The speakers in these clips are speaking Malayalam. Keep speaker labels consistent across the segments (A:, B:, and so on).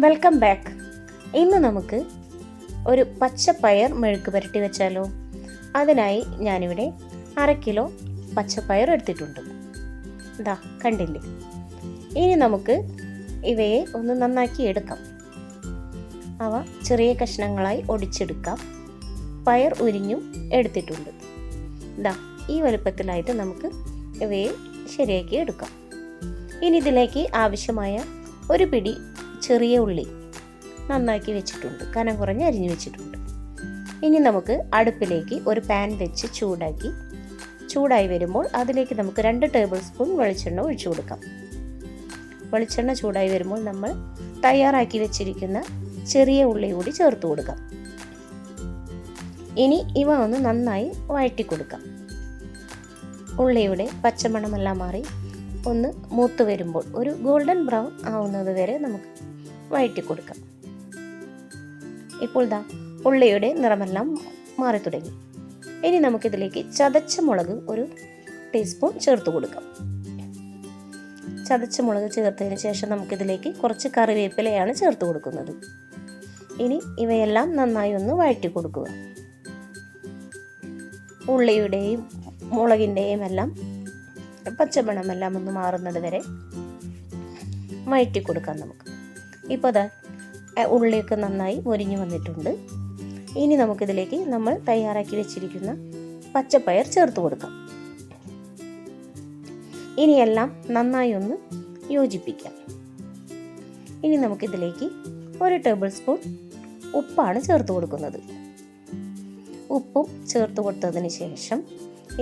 A: വെൽക്കം ബാക്ക് ഇന്ന് നമുക്ക് ഒരു പച്ചപ്പയർ മെഴുക്ക് പുരട്ടി വെച്ചാലോ? അതിനായി ഞാനിവിടെ അര കിലോ പച്ചപ്പയർ എടുത്തിട്ടുണ്ട്. ഇതാ കണ്ടില്ലേ? ഇനി നമുക്ക് ഇവയെ ഒന്ന് നന്നാക്കി എടുക്കാം. അവ ചെറിയ കഷ്ണങ്ങളായി ഒടിച്ചെടുക്കാം. പയർ ഉരിഞ്ഞും എടുത്തിട്ടുണ്ട്. ഇതാ ഈ വലുപ്പത്തിലായിട്ട് നമുക്ക് ഇവയെ ശരിയാക്കി എടുക്കാം. ഇനി ഇതിലേക്ക് ആവശ്യമായ ഒരു പിടി ചെറിയ ഉള്ളി നന്നാക്കി വെച്ചിട്ടുണ്ട്. കനം കുറഞ്ഞ് അരിഞ്ഞു വെച്ചിട്ടുണ്ട്. ഇനി നമുക്ക് അടുപ്പിലേക്ക് ഒരു പാൻ വെച്ച് ചൂടാക്കി ചൂടായി വരുമ്പോൾ അതിലേക്ക് നമുക്ക് രണ്ട് ടേബിൾ സ്പൂൺ വെളിച്ചെണ്ണ ഒഴിച്ചു കൊടുക്കാം. വെളിച്ചെണ്ണ ചൂടായി വരുമ്പോൾ നമ്മൾ തയ്യാറാക്കി വെച്ചിരിക്കുന്ന ചെറിയ ഉള്ളി കൂടി ചേർത്ത് കൊടുക്കാം. ഇനി ഇവ ഒന്ന് നന്നായി വഴറ്റി കൊടുക്കാം. ഉള്ളിയുടെ പച്ചമണമെല്ലാം മാറി ഒന്ന് മൂത്ത് വരുമ്പോൾ ഒരു ഗോൾഡൻ ബ്രൗൺ ആവുന്നത് വരെ നമുക്ക് വഴറ്റി കൊടുക്കാം ഇപ്പോൾ ദാ ഉള്ളിയുടെ നിറമെല്ലാം മാറി തുടങ്ങി ഇനി നമുക്കിതിലേക്ക് ചതച്ച മുളക് ഒരു ടീസ്പൂൺ ചേർത്ത് കൊടുക്കാം. ചതച്ച മുളക് ചേർത്തതിന് ശേഷം നമുക്കിതിലേക്ക് കുറച്ച് കറിവേപ്പിലയാണ് ചേർത്ത് കൊടുക്കുന്നത്. ഇനി ഇവയെല്ലാം നന്നായി ഒന്ന് വഴറ്റി കൊടുക്കുക ഉള്ളിയുടെയും മുളകിന്റെയും എല്ലാം പച്ചമണമെല്ലാം ഒന്ന് മാറുന്നത് വരെ വഴറ്റി കൊടുക്കാം നമുക്ക്. ഇപ്പോൾ അതാ ഉള്ളിയൊക്കെ നന്നായി മൊരിഞ്ഞു വന്നിട്ടുണ്ട്. ഇനി നമുക്കിതിലേക്ക് നമ്മൾ തയ്യാറാക്കി വെച്ചിരിക്കുന്ന പച്ചപ്പയർ ചേർത്ത് കൊടുക്കാം. ഇനിയെല്ലാം നന്നായി ഒന്ന് യോജിപ്പിക്കാം. ഇനി നമുക്കിതിലേക്ക് ഒരു ടേബിൾ സ്പൂൺ ഉപ്പാണ് ചേർത്ത് കൊടുക്കുന്നത്. ഉപ്പും ചേർത്ത് കൊടുത്തതിന് ശേഷം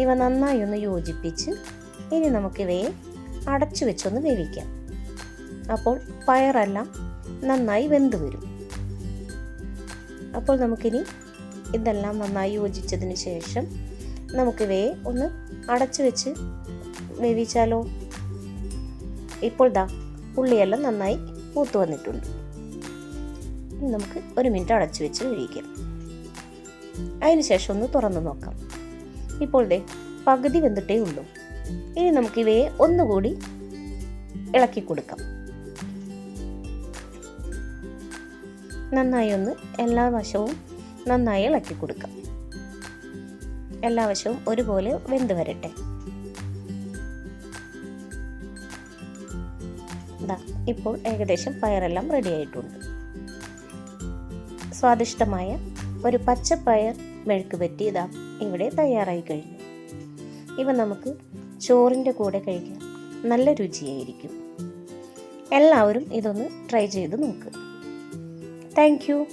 A: ഇവ നന്നായി ഒന്ന് യോജിപ്പിച്ച് ഇനി നമുക്കിവയെ അടച്ചു വെച്ചൊന്ന് വേവിക്കാം. അപ്പോൾ പയറെല്ലാം നന്നായി വെന്ത് വരും. അപ്പോൾ നമുക്കിനി ഇതെല്ലാം നന്നായി യോജിച്ചതിന് ശേഷം നമുക്കിവയെ ഒന്ന് അടച്ചു വെച്ച് വേവിച്ചാലോ? ഇപ്പോൾ ദാ ഉള്ളിയെല്ലാം നന്നായി പൂത്തു വന്നിട്ടുണ്ട്. ഇനി നമുക്ക് ഒരു മിനിറ്റ് അടച്ചു വെച്ച് വേവിക്കാം. അതിനുശേഷം ഒന്ന് തുറന്നു നോക്കാം. ഇപ്പോൾ ദേ പകുതി വെന്തിട്ടേ ഉള്ളൂ. ഇനി നമുക്ക് ഇവയെ ഒന്നുകൂടി ഇളക്കി കൊടുക്കാം. നന്നായി ഒന്ന് എല്ലാ വശവും നന്നായി ഇളക്കി കൊടുക്കാം. എല്ലാ വശവും ഒരുപോലെ വെന്ത് വരട്ടെ. ഇപ്പോൾ ഏകദേശം പയറെല്ലാം റെഡി ആയിട്ടുണ്ട്. സ്വാദിഷ്ടമായ ഒരു പച്ചപ്പയർ മെഴുക്ക് പറ്റി ഇതാ ഇവിടെ തയ്യാറായി കഴിഞ്ഞു. ഇവ നമുക്ക് ചോറിന്റെ കൂടെ കഴിക്കാൻ നല്ല രുചിയായിരിക്കും. എല്ലാവരും ഇതൊന്ന് ട്രൈ ചെയ്ത് നോക്കുക Thank you.